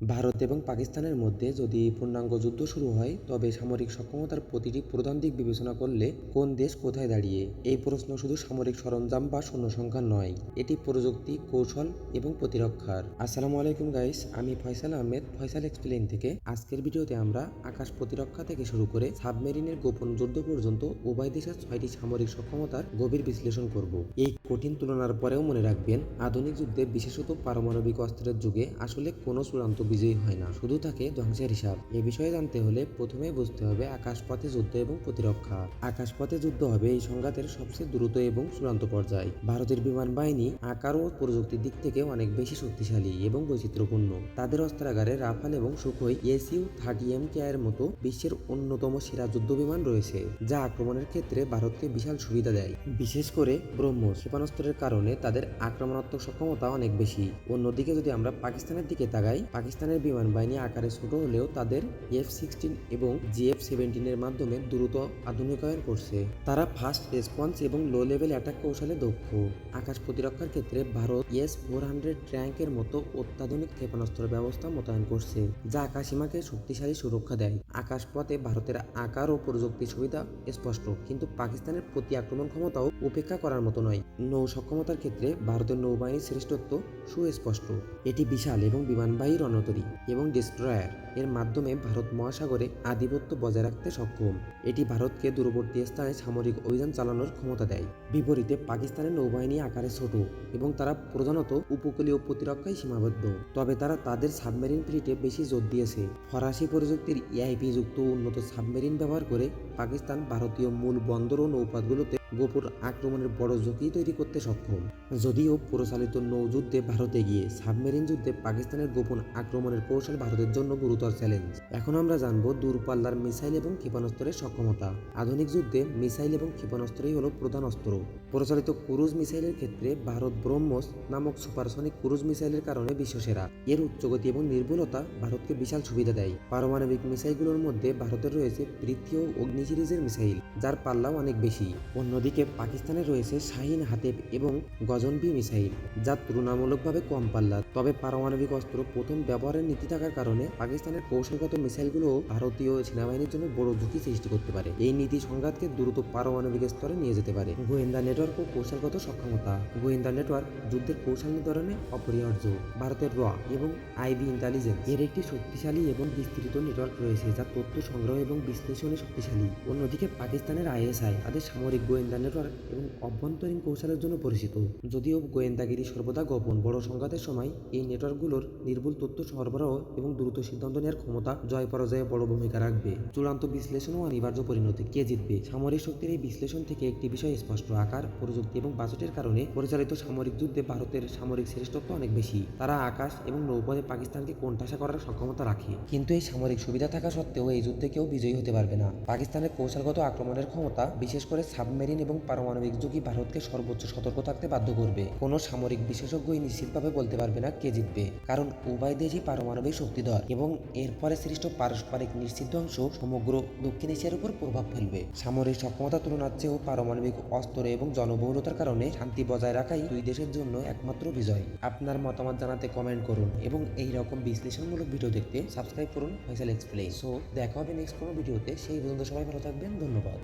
ভারত এবং পাকিস্তানের মধ্যে যদি পূর্ণাঙ্গ যুদ্ধ শুরু হয়, তবে সামরিক সক্ষমতার প্রতিটি প্রধান দিক বিবেচনা করলে কোন দেশ কোথায় দাঁড়িয়ে? এই প্রশ্ন শুধু সামরিক সরঞ্জাম বা সৈন্য সংখ্যা নয়, এটি প্রযুক্তি, কৌশল এবং প্রতিরক্ষার। আসসালামু আলাইকুম গাইস আমি ফয়সাল আহমেদ, ফয়সাল এক্সপ্লেইন থেকে। আজকের ভিডিওতে আমরা আকাশ প্রতিরক্ষা থেকে শুরু করে সাবমেরিনের গোপন যুদ্ধ পর্যন্ত উভয় দেশের ছয়টি সামরিক সক্ষমতার গভীর বিশ্লেষণ করব। এই কঠিন তুলনার পরেও মনে রাখবেন, আধুনিক যুদ্ধে বিশেষত পারমাণবিক অস্ত্রের যুগে আসলে কোনো চূড়ান্ত বিজয়ী হয় না। শুধু থাকে ধ্বংসের হিসাব। এ বিষয়ে জানতে হলে প্রথমে বুঝতে হবে আকাশপথে যুদ্ধ এবং প্রতিরক্ষা। আকাশপথে যুদ্ধ হবে এই সংঘাতের সবচেয়ে দ্রুত এবং চূড়ান্ত পর্যায়। ভারতের বিমান বাহিনী আকার ও প্রযুক্তির দিক থেকে অনেক বেশি শক্তিশালী এবং বৈচিত্র্যপূর্ণ। তাদের অস্ত্রাগারে রাফাল এবং Sukhoi SU thirty M K এর মতো বিশ্বের অন্যতম সেরা যুদ্ধ বিমান রয়েছে, যা আক্রমণের ক্ষেত্রে ভারতকে বিশাল সুবিধা দেয়। বিশেষ করে ব্রহ্মোস ক্ষেপণাস্ত্রের কারণে তাদের আক্রমণাত্মক সক্ষমতা অনেক বেশি। অন্যদিকে যদি আমরা পাকিস্তানের দিকে তাকাই পাকিস্তানের বিমান বাহিনী আকারে ছোট হলেও তাদের এফ সিক্সটিন এবং জিএফ সেভেন্টিনের মাধ্যমে দ্রুত আধুনিকায়ন করছে। তারা ফাস্ট রেসপন্স এবং লো লেভেল অ্যাটাক কৌশলে দক্ষ। আকাশ প্রতিরক্ষার ক্ষেত্রে ভারত এস ফোর হান্ড্রেড ট্র্যাঙ্কের মতো অত্যাধুনিক ক্ষেপণাস্ত্র ব্যবস্থা মোতায়েন করছে, যা আকাশসীমাকে শক্তিশালী সুরক্ষা দেয়। আকাশপথে ভারতের আকার ও প্রযুক্তি সুবিধা স্পষ্ট, কিন্তু পাকিস্তানের প্রতি আক্রমণ ক্ষমতাও উপেক্ষা করার মতো নয়। নৌ সক্ষমতার ক্ষেত্রে ভারতের নৌবাহিনীর শ্রেষ্ঠত্ব সুস্পষ্ট। এটি বিশাল এবং বিমানবাহী রণতরী এবং ডিস্ট্রয়ার এর মাধ্যমে ভারত মহাসাগরে আধিপত্য বজায় রাখতে সক্ষম। এটি ভারতকে দূরবর্তী স্থানে সামরিক অভিযান চালানোর ক্ষমতা দেয়। বিপরীতে পাকিস্তানের নৌবাহিনী আকারে ছোট এবং তারা প্রধানত উপকূলীয় প্রতিরক্ষায় সীমাবদ্ধ। তবে তারা তাদের সাবমেরিন ফ্লিটে বেশি জোর দিয়েছে। ফরাসি প্রযুক্তির এআইপি যুক্ত উন্নত সাবমেরিন ব্যবহার করে পাকিস্তান ভারতীয় মূল বন্দর ও নৌপথগুলোতে গোপন আক্রমণের বড় ঝুঁকি তৈরি করতে সক্ষম। যদিও প্রচালিত নৌযুদ্ধে ভারতে গিয়ে সাবমেরিন যুদ্ধে পাকিস্তানের গোপন আক্রমণের কৌশল ভারতের জন্য গুরুতর চ্যালেঞ্জ। এখন আমরা জানব দূরপাল্লার মিসাইল এবং ক্ষেপণাস্ত্রের সক্ষমতা। আধুনিক যুদ্ধে মিসাইল এবং ক্ষেপণাস্ত্রই হল প্রধান অস্ত্র। পরিচালিত ক্রুজ মিসাইলের ক্ষেত্রে ভারত ব্রহ্মস নামক সুপারসনিক ক্রুজ মিসাইলের কারণে বিশ্বসেরা। এর উচ্চগতি এবং নির্ভুলতা ভারতকে বিশাল সুবিধা দেয়। পারমাণবিক মিসাইলগুলোর মধ্যে ভারতের রয়েছে পৃথ্বী ও অগ্নি সিরিজের মিসাইল, যার পাল্লাও অনেক বেশি। অন্যদিকে পাকিস্তানে রয়েছে শাহিন হাতেব এবং গজনবি মিসাইল, যা তুলনামূলকভাবে কম পাল্লার তবে পারমাণবিক অস্ত্র প্রথম ব্যবহারের নীতি থাকার কারণে পাকিস্তানের কৌশলগত মিসাইলগুলো ভারতীয় সেনাবাহিনীর জন্য বড় ঝুঁকি সৃষ্টি করতে পারে। এই নীতি সংঘাতকে দ্রুত পারমাণবিক স্তরে নিয়ে যেতে পারে। গোয়েন্দা নেটওয়ার্ক ও কৌশলগত সক্ষমতা। গোয়েন্দা নেটওয়ার্ক যুদ্ধের কৌশল নির্ধারণে অপরিহার্য। ভারতের র এবং আইবি ইন্টেলিজেন্স এর একটি শক্তিশালী এবং বিস্তৃত নেটওয়ার্ক রয়েছে, যা তথ্য সংগ্রহ এবং বিশ্লেষণে শক্তিশালী। অন্যদিকে পাকিস্তানের আইএসআই, তাদের সামরিক গোয়েন্দা নেটওয়ার্ক এবং অভ্যন্তরীণ কৌশলের জন্য পরিচিত। যদিও গোয়েন্দাগিরি সর্বদা গোপন। বড় সংঘাতের সময় এই নেটওয়ার্কগুলোর নির্ভুল তথ্য সরবরাহ এবং দ্রুত সিদ্ধান্ত নেওয়ার ক্ষমতা জয় পরাজয়ে বড় ভূমিকা রাখবে। চূড়ান্ত বিশ্লেষণ ও অনিবার্য পরিণতি। কে জিতবে? সামরিক শক্তির এই বিশ্লেষণ থেকে একটি বিষয় স্পষ্ট। আকার, প্রযুক্তি এবং বাজেটের কারণে পরিচালিত সামরিক যুদ্ধে ভারতের সামরিক শ্রেষ্ঠত্ব অনেক বেশি। তারা আকাশ এবং নৌপথে পাকিস্তানকে কোণঠাসা করার সক্ষমতা রাখে। কিন্তু এই সামরিক সুবিধা থাকা সত্ত্বেও এই যুদ্ধে কেউ বিজয়ী হতে পারবে না। পাকিস্তানের কৌশলগত আক্রমণের ক্ষমতা, বিশেষ করে সাবমেরিন এবং পারমাণবিক যুগই ভারতকে সর্বোচ্চ সতর্ক থাকতে বাধ্য করবে। কোনো সামরিক বিশেষজ্ঞই নিশ্চিতভাবে বলতে পারবে না কে জিতবে। কারণ উভয় দেশই পারমাণবিক শক্তিধর এবং এরপরে সৃষ্ট পারস্পরিক নিশ্চিত অংশ সমগ্র দক্ষিণ এশিয়ার উপর প্রভাব ফেলবে। সামরিক সক্ষমতা তুলনার চেয়েও পারমাণবিক অস্ত্র এবং জনবহুলতার কারণে শান্তি বজায় রাখাই দুই দেশের জন্য একমাত্র বিজয়। আপনার মতামত জানাতে কমেন্ট করুন এবং এই রকম বিশ্লেষণমূলক ভিডিও দেখতে সাবস্ক্রাইব করুন ফয়সাল এক্সপ্লেইন সো দেখা হবে নেক্সট কোনো ভিডিওতে সেই পর্যন্ত সবাই ভালো থাকবেন। ধন্যবাদ।